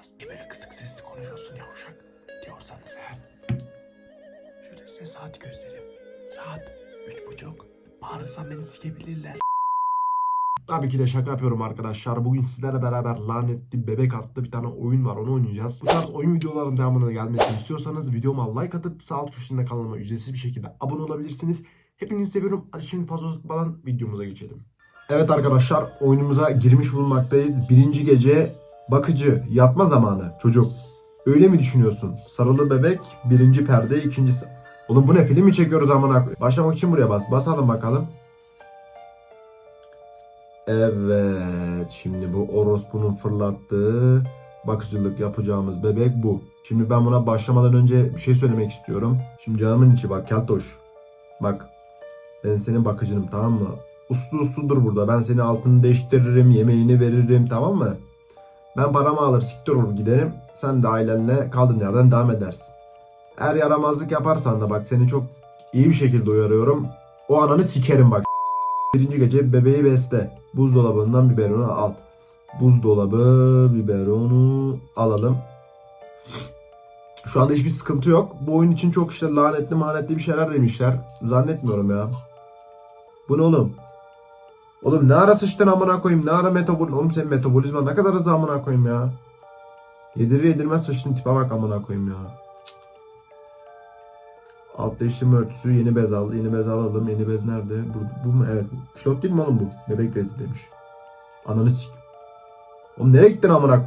yapacağız. E böyle kısık sesli konuşuyorsun yavşak diyorsanız eğer. Şöyle size saat göstereyim. Saat üç buçuk. Bağırırsam beni sikebilirler. Tabii ki de şaka yapıyorum arkadaşlar. Bugün sizlerle beraber lanetli bebek adlı bir tane oyun var. Onu oynayacağız. Bu tarz oyun videolarının devamına gelmesini istiyorsanız videoma like atıp sağ alt köşesinde kanalıma ücretsiz bir şekilde abone olabilirsiniz. Hepinizi seviyorum. Hadi şimdi fazla uzatmadan videomuza geçelim. Evet arkadaşlar oyunumuza girmiş bulunmaktayız. Birinci gece bakıcı yatma zamanı çocuk. Öyle mi düşünüyorsun? Sarılı bebek birinci perde ikincisi. Oğlum bu ne film mi çekiyoruz amına Başlamak için buraya bas. Basalım bakalım. Evet. Şimdi bu orospunun fırlattığı bakıcılık yapacağımız bebek bu. Şimdi ben buna başlamadan önce bir şey söylemek istiyorum. Şimdi canımın içi bak Keltoş. Bak ben senin bakıcınım tamam mı? Uslu uslu dur burada. Ben seni altını değiştiririm, yemeğini veririm tamam mı? Ben paramı alır siktir olur giderim. Sen de ailenle kaldığın yerden devam edersin. Eğer yaramazlık yaparsan da bak seni çok iyi bir şekilde uyarıyorum. O ananı sikerim bak. Birinci gece bebeği besle. Buzdolabından biberonu al. Buzdolabı biberonu alalım. Şu anda hiçbir sıkıntı yok. Bu oyun için çok işte lanetli manetli bir şeyler demişler. Zannetmiyorum ya. Bu ne oğlum? Oğlum ne ara sıçtın amına koyayım? Ne ara metabol... Oğlum senin metabolizman ne kadar hızlı amına koyayım ya? Yedirir yedirmez sıçtın tipe bak amına koyayım ya. Cık. Alt değiştirme örtüsü yeni bez aldı. Yeni bez alalım. Yeni bez nerede? Bu, bu mu? Evet. Külot değil mi oğlum bu? Bebek bezi demiş. Ananı sik. Oğlum nereye gittin amına?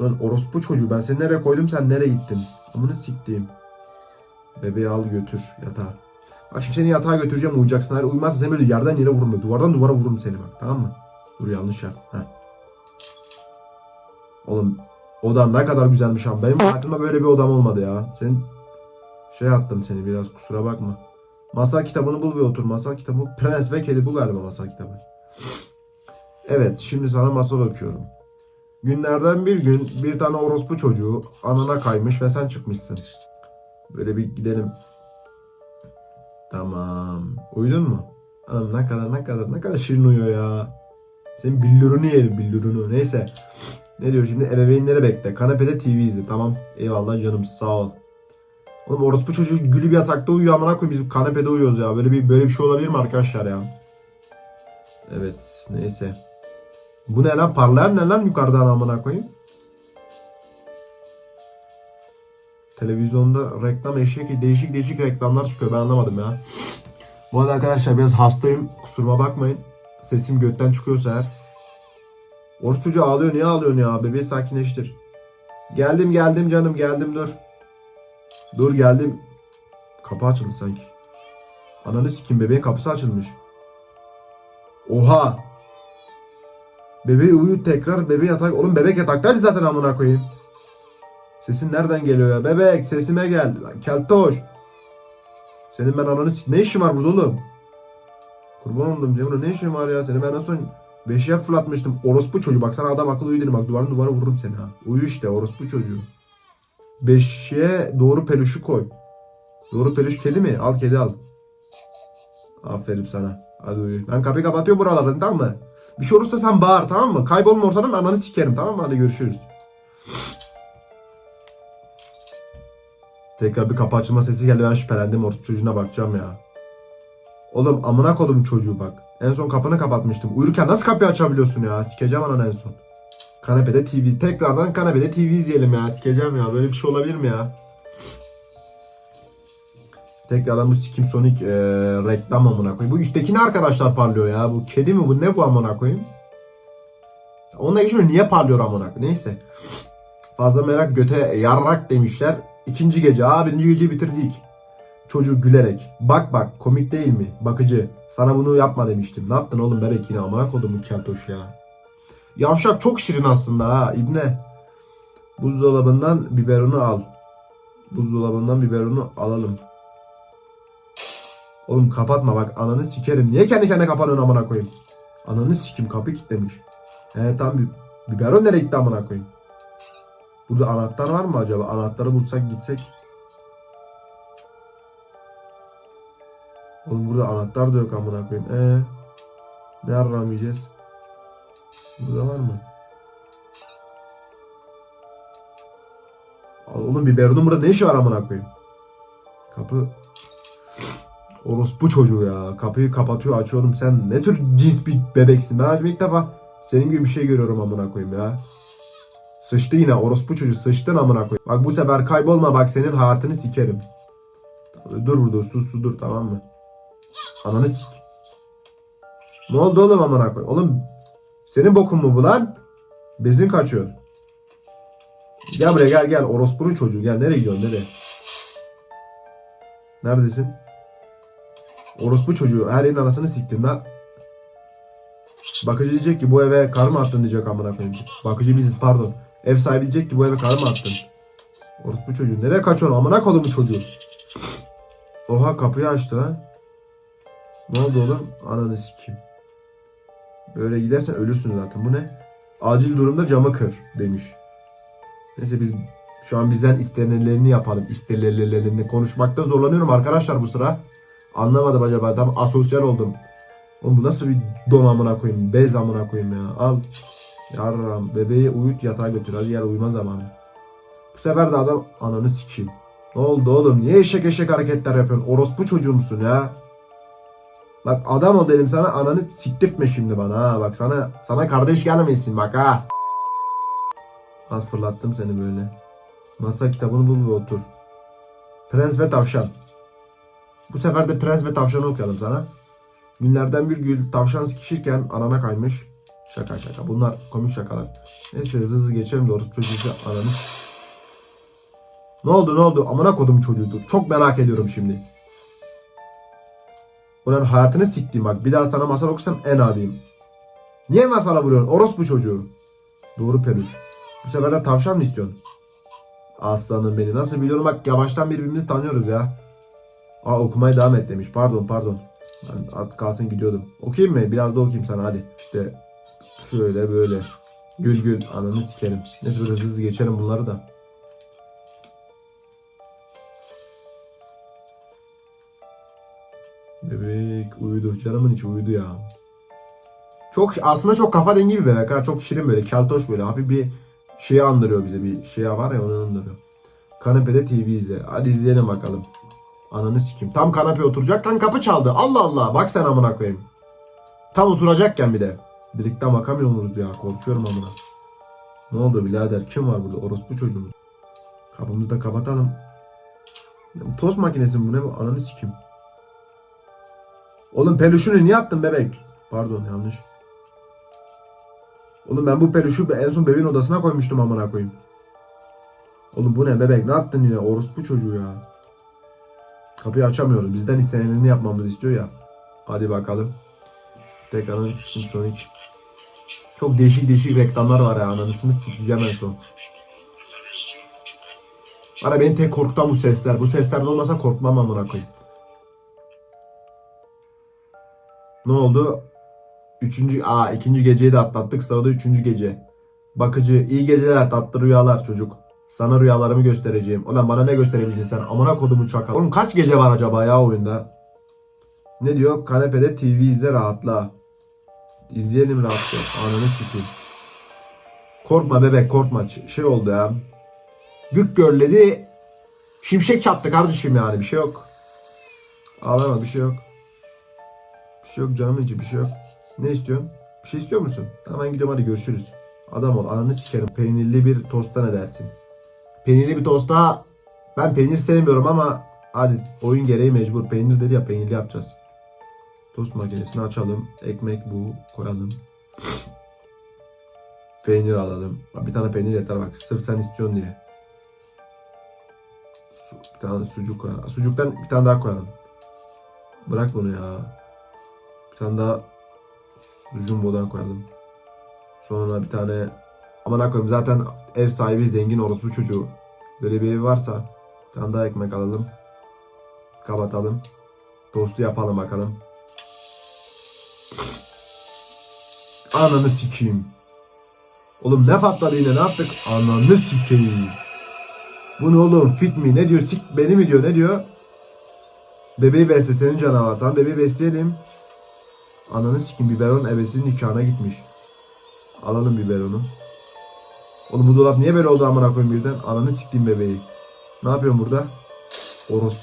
Lan orospu çocuğu ben seni nereye koydum sen nereye gittin? Amını siktiğim. Bebeği al götür yatağa. Bak şimdi seni yatağa götüreceğim uyuyacaksın. Eğer uyumazsan seni böyle yerden yere vururum. Duvardan duvara vururum seni bak tamam mı? Dur yanlış yer. Heh. Oğlum odan ne kadar güzelmiş ama benim hayatımda böyle bir odam olmadı ya. Senin şey attım seni biraz kusura bakma. Masal kitabını bul ve otur. Masal kitabı Prens ve Kedi bu galiba masal kitabı. Evet şimdi sana masal okuyorum. Günlerden bir gün bir tane orospu çocuğu anana kaymış ve sen çıkmışsın. Böyle bir gidelim. Tamam. Uyudun mu? Anam ne kadar ne kadar ne kadar şirin uyuyor ya. Senin billurunu yerim billurunu. Neyse. Ne diyor şimdi ebeveynleri bekle. Kanepede TV izle. Tamam. Eyvallah canım sağ ol. Oğlum orospu çocuğu gülü bir yatakta uyuyor amına koyayım biz kanepede uyuyoruz ya. Böyle bir böyle bir şey olabilir mi arkadaşlar ya? Evet neyse. Bu ne lan parlayan ne lan yukarıdan amına koyayım? Televizyonda reklam eşek değişik değişik reklamlar çıkıyor ben anlamadım ya. Bu arada arkadaşlar biraz hastayım kusuruma bakmayın. Sesim götten çıkıyorsa eğer. Orospu çocuğu ağlıyor niye ağlıyorsun ya bebeği sakinleştir. Geldim geldim canım geldim dur. Dur geldim. Kapı açıldı sanki. Ananı sikim bebeğin kapısı açılmış. Oha. Bebeği uyu tekrar bebeği yatak. Oğlum bebek yataktaydı zaten amına koyayım. Sesin nereden geliyor ya? Bebek sesime gel. Keltoş. Senin ben ananı Ne işin var burada oğlum? Kurban oldum Cemre ne işin var ya? Seni ben en son beşiğe fırlatmıştım. Orospu çocuğu. Bak sana adam akıllı uyu dedim. Bak duvarın duvara vururum seni ha. Uyu işte orospu çocuğu. Beşiğe doğru peluşu koy. Doğru peluş kedi mi? Al kedi al. Aferin sana. Hadi uyu. Ben kapıyı kapatıyorum buralarını tamam mı? Bir şey olursa sen bağır tamam mı? Kaybolma ortadan ananı sikerim tamam mı? Hadi görüşürüz. Tekrar bir kapı açılma sesi geldi. Ben şüphelendim. Orta çocuğuna bakacağım ya. Oğlum amına kodum çocuğu bak. En son kapını kapatmıştım. Uyurken nasıl kapıyı açabiliyorsun ya? Sikeceğim ananı en son. Kanepede TV. Tekrardan kanepede TV izleyelim ya. Sikeceğim ya. Böyle bir şey olabilir mi ya? Tekrardan bu Sikim Sonic e, reklam amına koyayım. Bu üstteki ne arkadaşlar parlıyor ya? Bu kedi mi bu? Ne bu amına koyayım? Onunla geçmiyor. Niye parlıyor amına koyayım? Neyse. Fazla merak göte yarrak demişler. İkinci gece. Aa birinci geceyi bitirdik. Çocuk gülerek. Bak bak komik değil mi? Bakıcı. Sana bunu yapma demiştim. Ne yaptın oğlum bebek yine amına kodumun keltoş ya. Yavşak çok şirin aslında ha ibne. Buzdolabından biberonu al. Buzdolabından biberonu alalım. Oğlum kapatma bak ananı sikerim. Niye kendi kendine kapanıyorsun amına koyayım? Ananı sikim kapı kilitlemiş. He tam bir biberon nereye gitti amına koyayım? Burada anahtar var mı acaba? Anahtarı bulsak gitsek. Oğlum burada anahtar da yok amına koyayım. Ee, ne aramayacağız? Burada var mı? Oğlum biberonun burada ne işi var amına koyayım? Kapı Orospu çocuğu ya. Kapıyı kapatıyor açıyorum. Sen ne tür cins bir bebeksin? Ben ilk defa senin gibi bir şey görüyorum amına koyayım ya. Sıçtı yine orospu çocuğu sıçtın amına koyayım. Bak bu sefer kaybolma bak senin hayatını sikerim. Dur burada sus sus dur tamam mı? Ananı sik. Ne oldu oğlum amına koyayım? Oğlum senin bokun mu bu lan? Bezin kaçıyor. Gel buraya gel gel orospunun çocuğu gel nereye gidiyorsun nereye? Neredesin? Orospu çocuğu her yerin anasını siktin la. Bakıcı diyecek ki bu eve kar mı attın diyecek amına koyayım. Bakıcı biziz pardon. Ev sahibi diyecek ki bu eve kar mı attın? Orospu çocuğu nereye kaçıyorsun amına kodumu çocuğu. Oha kapıyı açtı lan. Ne oldu oğlum? Ananı sikeyim. Böyle gidersen ölürsün zaten. Bu ne? Acil durumda camı kır demiş. Neyse biz şu an bizden istenenlerini yapalım. İstenenlerini konuşmakta zorlanıyorum arkadaşlar bu sıra. Anlamadım acaba tam asosyal oldum. Oğlum bu nasıl bir don amına koyayım? Bez amına koyayım ya. Al. Yarram bebeği uyut yatağa götür. Hadi yer uyuma zamanı. Bu sefer de adam ananı sikeyim. Ne oldu oğlum? Niye eşek eşek hareketler yapıyorsun? Orospu çocuğu musun ya? Bak adam ol dedim sana ananı siktirtme şimdi bana ha. Bak sana sana kardeş gelmesin bak ha. Az fırlattım seni böyle. Masa kitabını bul ve otur. Prens ve Tavşan. Bu sefer de Prens ve Tavşan'ı okuyalım sana. Günlerden bir gün tavşan sikişirken anana kaymış. Şaka şaka. Bunlar komik şakalar. Neyse hızlı hızlı geçelim doğru çocuğu ananı s- Ne oldu ne oldu? Amına kodum çocuğuydu. Çok merak ediyorum şimdi. Ulan hayatını siktim bak. Bir daha sana masal okusam en adiyim. Niye masala vuruyorsun? Orospu çocuğu. Doğru peluş. Bu sefer de tavşan mı istiyorsun? Aslanım beni. Nasıl biliyorum bak yavaştan birbirimizi tanıyoruz ya. Aa okumaya devam et demiş. Pardon pardon. Ben az kalsın gidiyordum. Okuyayım mı? Biraz da okuyayım sana hadi. İşte şöyle böyle. Gül gül ananı sikerim. Neyse biraz hızlı geçelim bunları da. Bebek uyudu. Canımın içi uyudu ya. Çok aslında çok kafa dengi bir bebek ha. Çok şirin böyle. Keltoş böyle. Hafif bir şeyi andırıyor bize. Bir şey var ya onu andırıyor. Kanepede TV izle. Hadi izleyelim bakalım. Ananı sikeyim. Tam kanepeye oturacakken kapı çaldı. Allah Allah. Bak sen amına koyayım. Tam oturacakken bir de. Direkten bakamıyor muyuz ya? Korkuyorum amına. Ne oldu birader? Kim var burada? Orospu çocuğu mu? Kapımızı da kapatalım. Bu tost makinesi mi bu ne bu? Ananı sikeyim. Oğlum peluşunu niye attın bebek? Pardon yanlış. Oğlum ben bu peluşu en son bebeğin odasına koymuştum amına koyayım. Oğlum bu ne bebek? Ne yaptın yine? Orospu çocuğu ya. Kapıyı açamıyoruz. Bizden istenenini yapmamızı istiyor ya. Hadi bakalım. Tekrardan Steam Sonic. Çok değişik değişik reklamlar var ya. Ananısını sikeceğim en son. Var ya beni tek korkutan bu sesler. Bu sesler olmasa korkmam amına koyayım. Ne oldu? Üçüncü, aa ikinci geceyi de atlattık. Sırada üçüncü gece. Bakıcı, iyi geceler, tatlı rüyalar çocuk. Sana rüyalarımı göstereceğim. Ulan bana ne gösterebileceksin sen? Amına kodumun çakal. Oğlum kaç gece var acaba ya oyunda? Ne diyor? Kanepede TV izle rahatla. İzleyelim rahatla. Ananı sikeyim. Korkma bebek korkma. Şey oldu ya. Gök görledi. Şimşek çaktı kardeşim yani. Bir şey yok. Ağlama bir şey yok. Bir şey yok canımın içi bir şey yok. Ne istiyorsun? Bir şey istiyor musun? Ben gidiyorum hadi görüşürüz. Adam ol ananı sikerim. Peynirli bir tosta ne dersin? Peynirli bir tosta ben peynir sevmiyorum ama hadi oyun gereği mecbur. Peynir dedi ya peynirli yapacağız. Tost makinesini açalım. Ekmek bu koyalım. Peynir alalım. Bir tane peynir yeter bak. Sırf sen istiyorsun diye. Bir tane sucuk koyalım. Sucuktan bir tane daha koyalım. Bırak bunu ya. Bir tane daha jumbo'dan koyalım. Sonra bir tane aman koyayım zaten ev sahibi zengin orospu çocuğu. Böyle bir evi varsa bir tane daha ekmek alalım. Kapatalım. Tostu yapalım bakalım. Ananı sikeyim. Oğlum ne patladı yine ne yaptık? Ananı sikeyim. Bu ne oğlum fit mi? Ne diyor? Sik beni mi diyor? Ne diyor? Bebeği besle senin canavar. Tamam bebeği besleyelim. Ananı sikim biberon ebesinin nikahına gitmiş. Alalım biberonu. Oğlum bu dolap niye böyle oldu amına koyayım birden? Ananı siktim bebeği. Ne yapıyorsun burada? Oros.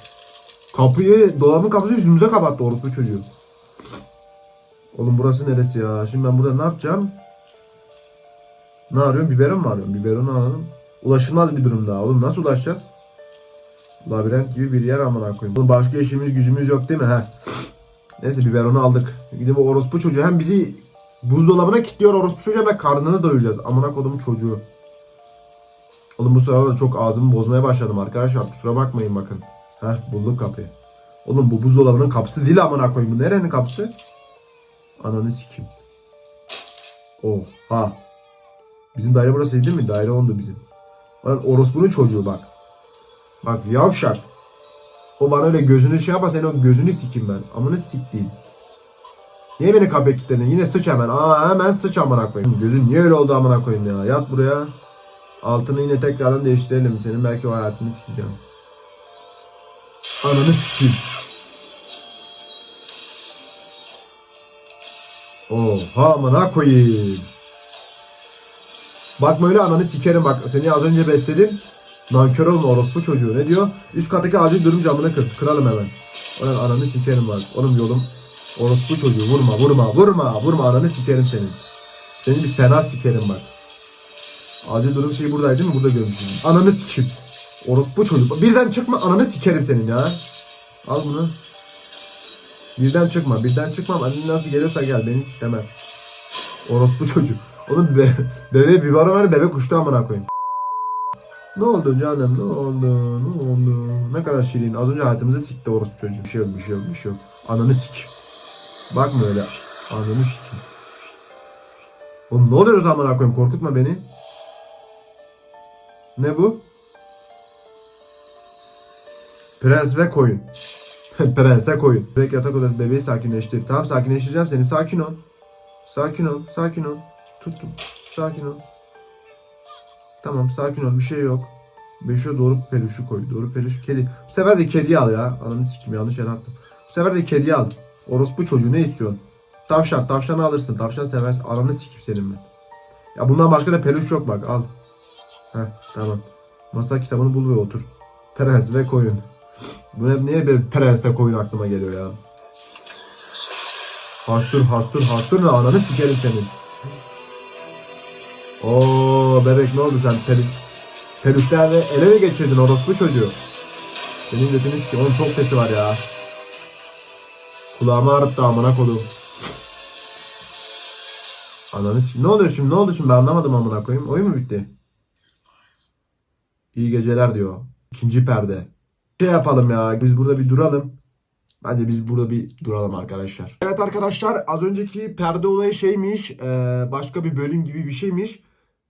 Kapıyı, dolabın kapısı yüzümüze kapattı orospu çocuğu. Oğlum burası neresi ya? Şimdi ben burada ne yapacağım? Ne arıyorum? Biberon mu arıyorum? Biberonu alalım. Ulaşılmaz bir durum daha. Oğlum nasıl ulaşacağız? Labirent gibi bir yer amına koyayım. Oğlum başka işimiz gücümüz yok değil mi? He. Neyse biberonu aldık. Gidip o orospu çocuğu hem bizi buzdolabına kilitliyor orospu çocuğu hem de karnını doyuracağız. Amına kodumun çocuğu. Oğlum bu sırada çok ağzımı bozmaya başladım arkadaşlar. Kusura bakmayın bakın. Heh bulduk kapıyı. Oğlum bu buzdolabının kapısı değil amına koyayım. Bu nerenin kapısı? Ananı sikeyim. Oha. Bizim daire burası değil mi? Daire ondu bizim. Lan orospunun çocuğu bak. Bak yavşak. O bana öyle gözünü şey yapma sen o gözünü sikeyim ben. Amını siktiğim. Niye beni kapıya kilitledin? Yine sıç hemen. Aa hemen sıç amına koyayım. Gözün niye öyle oldu amına koyayım ya? Yat buraya. Altını yine tekrardan değiştirelim. Senin belki o hayatını sikeceğim. Ananı sikeyim. Oha amına koyayım. Bakma öyle ananı sikerim bak. Seni az önce besledim. Nankör olma orospu çocuğu. Ne diyor? Üst kattaki acil durum camını kır. Kıralım hemen. Ulan ananı sikerim bak. Oğlum yolum. Orospu çocuğu vurma vurma vurma vurma ananı sikerim senin. Seni bir fena sikerim bak. Acil durum şeyi buradaydı değil mi? Burada görmüşüm. Ananı sikeyim. Orospu çocuğu. Birden çıkma ananı sikerim senin ya. Al bunu. Birden çıkma. Birden çıkma. Annen nasıl geliyorsa gel. Beni siklemez. Orospu çocuğu. Oğlum be, bebe bir var var bebek uçtu amına koyayım. Ne oldu canım? Ne oldu? Ne oldu? Ne kadar şirin. Az önce hayatımızı sikti orospu çocuğu. Bir şey yok, bir şey yok, bir şey yok. Ananı sik. Bakma öyle. Ananı sikim. Oğlum ne oluyor o zaman amına koyayım? Korkutma beni. Ne bu? Prens ve koyun. Prense koyun. Bebek yatak odası bebeği sakinleştir. Tamam sakinleştireceğim seni. Sakin ol. Sakin ol. Sakin ol. Tuttum. Sakin ol. Tamam sakin ol. Bir şey yok. Beşe doğru peluşu koy. Doğru peluş. Kedi. Bu sefer de kediyi al ya. Ananı sikim yanlış yere attım. Bu sefer de kediyi al. Orospu çocuğu ne istiyorsun? Tavşan. Tavşanı alırsın. Tavşan seversin. Ananı sikim senin ben. Ya bundan başka da peluş yok bak. Al. Heh tamam. Masa kitabını bul ve otur. Prens ve koyun. Bu ne, niye bir prense koyun aklıma geliyor ya? Hastur hastur hastur ne ananı sikerim senin. Oo bebek ne oldu sen peluş peluşlarla ele mi geçirdin orospu çocuğu? Senin götünü sikeyim oğlum çok sesi var ya. Kulağımı ağrıttı amına kodum. Ananı. Ne oluyor şimdi ne oldu şimdi ben anlamadım amına koyayım. Oyun mu bitti? İyi geceler diyor. İkinci perde. Şey yapalım ya biz burada bir duralım. Bence biz burada bir duralım arkadaşlar. Evet arkadaşlar az önceki perde olayı şeymiş. eee, başka bir bölüm gibi bir şeymiş.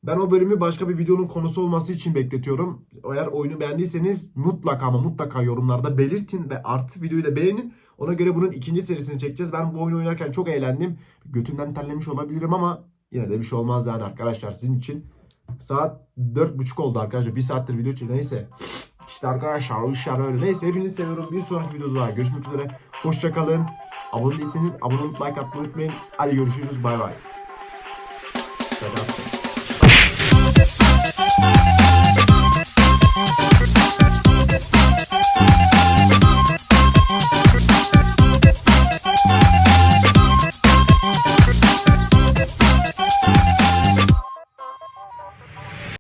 Ben o bölümü başka bir videonun konusu olması için bekletiyorum. Eğer oyunu beğendiyseniz mutlaka ama mutlaka yorumlarda belirtin ve artı videoyu da beğenin. Ona göre bunun ikinci serisini çekeceğiz. Ben bu oyunu oynarken çok eğlendim. Götümden terlemiş olabilirim ama yine de bir şey olmaz yani arkadaşlar sizin için. Saat 4.30 oldu arkadaşlar. Bir saattir video çekiyor. Neyse. İşte arkadaşlar o işler öyle. Neyse hepinizi seviyorum. Bir sonraki videoda görüşmek üzere. Hoşçakalın. Abone değilseniz abone olup like atmayı unutmayın. Hadi görüşürüz. Bay bay. Şaka